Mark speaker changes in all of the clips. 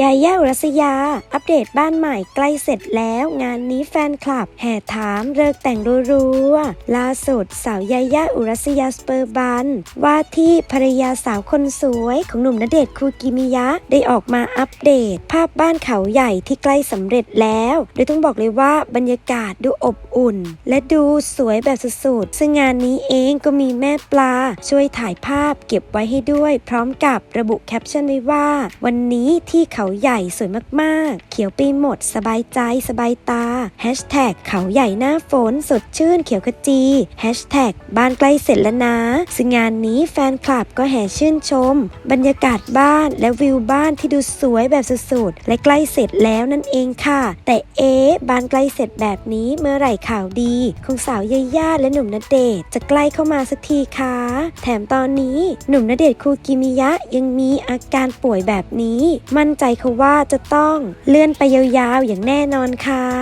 Speaker 1: ยาย่าอุรัสยา อัปเดตบ้านใหม่ใกล้เสร็จแล้ว งานนี้แฟนคลับ แห่ถามเลิกแต่งรัวๆล่าสุดสาวยาย่าอุรัสยาสเปอร์บันว่าที่ภรรยาสาวคนสวยของหนุ่มณเดชคูกิมิยะ ได้ออกมาอัปเดต ภาพบ้านเขาใหญ่ที่ใกล้สำเร็จแล้ว โดยต้องบอกเลยว่าบรรยากาศดูอบอุ่น และดูสวยแบบสุดๆซึ่งงานนี้เองก็มีแม่ปลา ช่วยถ่ายภาพเก็บไว้ให้ด้วย พร้อมกับระบุแคปชั่นไว้ว่า วันนี้ที่เขาใหญ่สวยมากๆ เขียวไปหมด สบายใจสบายตา เขาใหญ่หน้าฝนสดชื่นเขียวขจีฮชแท็กบ้านใกล้เสร็จแล้วนะซึ่งงานนี้แฟนคลับก็แห่ชื่นชม บรรยากาศบ้านและวิวบ้านที่ดูสวยแบบสุดๆและใกล้เสร็จแล้วนั่นเองค่ะ แต่เอ๊บ้านใกล้เสร็จแบบนี้เมื่อไหร่ข่าวดีของสาวยาย่าและหนุ่มณเดชน์จะใกล้เข้ามาสักทีคะแถมตอนนี้หนุ่มณเดชน์คูกิมิยะยังมีอาการป่วยแบบนี้ มั่นใจเขาว่าจะต้องเลื่อนไปยาวๆอย่างแน่นอนค่ะ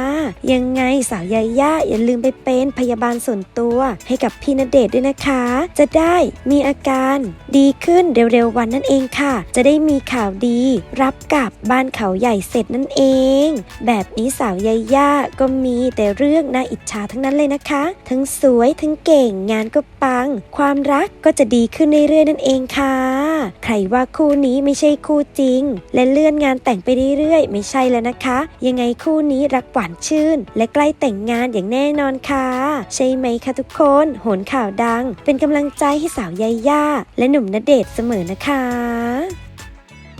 Speaker 1: ยังไงสาวยาย่าอย่าลืมไปเป็นพยาบาลส่วนตัวให้กับพี่ณเดชด้วยนะคะ จะได้มีอาการดีขึ้นเร็วๆวันนั่นเองค่ะ จะได้มีข่าวดี รับกับบ้านเขาใหญ่เสร็จนั่นเอง แบบนี้สาวยาย่าก็มีแต่เรื่องน่าอิจฉาทั้งนั้นเลยนะคะ ทั้งสวยทั้งเก่งงานก็ปัง ความรักก็จะดีขึ้นเรื่อยๆนั่นเองค่ะ ใครว่าคู่นี้ไม่ใช่คู่จริง และเลื่อนงานแต่งไปเรื่อยๆ ไม่ใช่แล้วนะคะ ยังไงคู่นี้รักหวานชื่น และใกล้แต่งงานอย่างแน่นอนค่ะ ใช่ไหมคะทุกคนโหนข่าวดัง เป็นกำลังใจให้สาวยาย่าและหนุ่มณเดชเสมอนะคะ